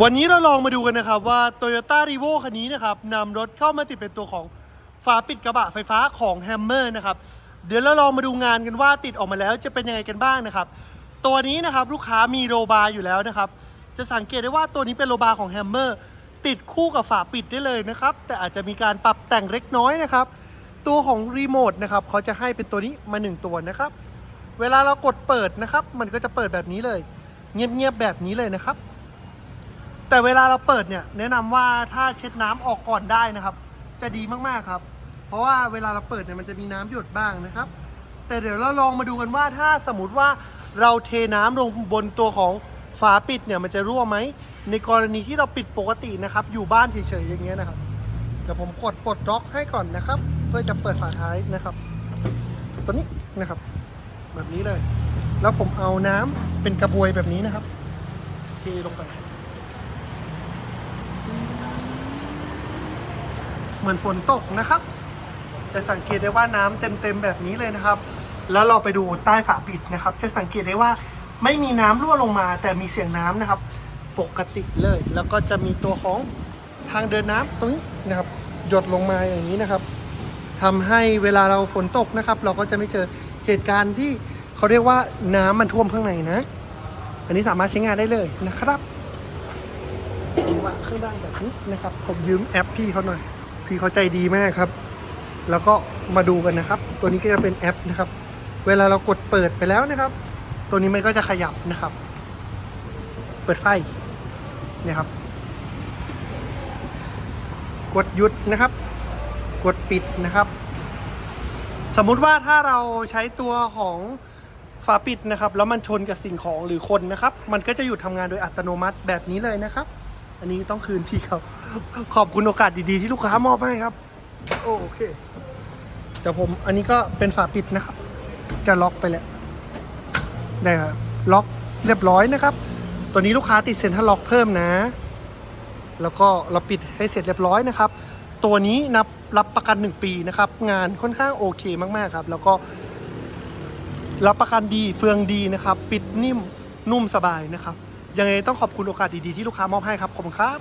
วันนี้เราลองมาดูกันนะครับว่า Toyota r e v o คันนี้นะครับนำรถเข้ามาติดเป็นตัวของฝาปิดกระบะไฟฟ้าของ Hammer นะครับเดี๋ยวเราลองมาดูงานกันว่าติดออกมาแล้วจะเป็นยังไงกันบ้างนะครับ ตัวนี้นะครับลูกค้ามีโรบาร์อยู่แล้วนะครับ จะสังเกตได้ว่าตัวนี้เป็นโรบาร์ของ Hammer ติดคู่กับฝาปิดได้เลยนะครับ แต่อาจจะมีการปรับแต่งเล็กน้อยนะครับ ตัวของรีโมทนะครับเขาจะให้เป็นตัวนี้มาหนึ่งตัวนะครับ เวลาเรากดเปิดนะครับ มันก็จะเปิดแบบนี้เลย เงียบๆแบบนี้เลยนะครับ แต่เวลาเราเปิดเนี่ยแนะนำว่าถ้าเช็ดน้ำออกก่อนได้นะครับ จะดีมากๆครับ เพราะว่าเวลาเราเปิดเนี่ยมันจะมีน้ำหยดบ้างนะครับ แต่เดี๋ยวเราลองมาดูกันว่าถ้าสมมติว่าเราเทน้ำลงบนตัวของฝาปิดเนี่ยมันจะรั่วไหมในกรณีที่เราปิดปกตินะครับ อยู่บ้านเฉยๆอย่างเงี้ยนะครับเดี๋ยวผมกดปลดล็อกให้ก่อนนะครับ เพื่อจะเปิดฝาท้ายนะครับ ตัวนี้นะครับ แบบนี้เลย แล้วผมเอาน้ำเป็นกระบวยแบบนี้นะครับ เทลงไป เหมือนฝนตกนะครับ จะสังเกตได้ว่าน้ำเต็มๆแบบนี้เลยนะครับ แล้วเราไปดูใต้ฝาปิดนะครับ จะสังเกตได้ว่าไม่มีน้ำรั่วลงมา แต่มีเสียงน้ำนะครับ ปกติเลย แล้วก็จะมีตัวของทางเดินน้ำตรงนี้นะครับ หยดลงมาอย่างนี้นะครับทำให้เวลาเราฝนตกนะครับ เราก็จะไม่เจอเหตุการณ์ที่เขาเรียกว่าน้ำมันท่วมข้างในนะ อันนี้สามารถใช้งานได้เลยนะครับว่างข้างล่างแบบนี้นะครับ ผมยืมแอปพี่เขาหน่อย พี่เขาใจดีมากครับ แล้วก็มาดูกันนะครับ ตัวนี้ก็จะเป็นแอปนะครับ เวลาเรากดเปิดไปแล้วนะครับ ตัวนี้มันก็จะขยับนะครับ เปิดไฟนี่ครับ กดหยุดนะครับ กดปิดนะครับ สมมุติว่าถ้าเราใช้ตัวของฝาปิดนะครับ แล้วมันชนกับสิ่งของหรือคนนะครับ มันก็จะหยุดทำงานโดยอัตโนมัติแบบนี้เลยนะครับ อันนี้ต้องคืนพี่เขา ขอบคุณโอกาสดีๆที่ลูกค้ามอบให้ครับ โอเคเดี๋ยวผมอันนี้ก็เป็นฝาปิดนะครับ จะล็อกไปแล้วได้ครับล็อกเรียบร้อยนะครับ ตัวนี้ลูกค้าติดเซ็นทรัลล็อกเพิ่มนะ แล้วก็เราปิดให้เสร็จเรียบร้อยนะครับ ตัวนี้นับรับประกัน 1 ปีนะครับ งานค่อนข้างโอเคมากๆครับ แล้วก็ รับประกันดีเฟืองดีนะครับ ปิดนิ่มนุ่มสบายนะครับ ยังไงต้องขอบคุณโอกาสดีๆที่ลูกค้ามอบให้ครับ ขอบคุณครับ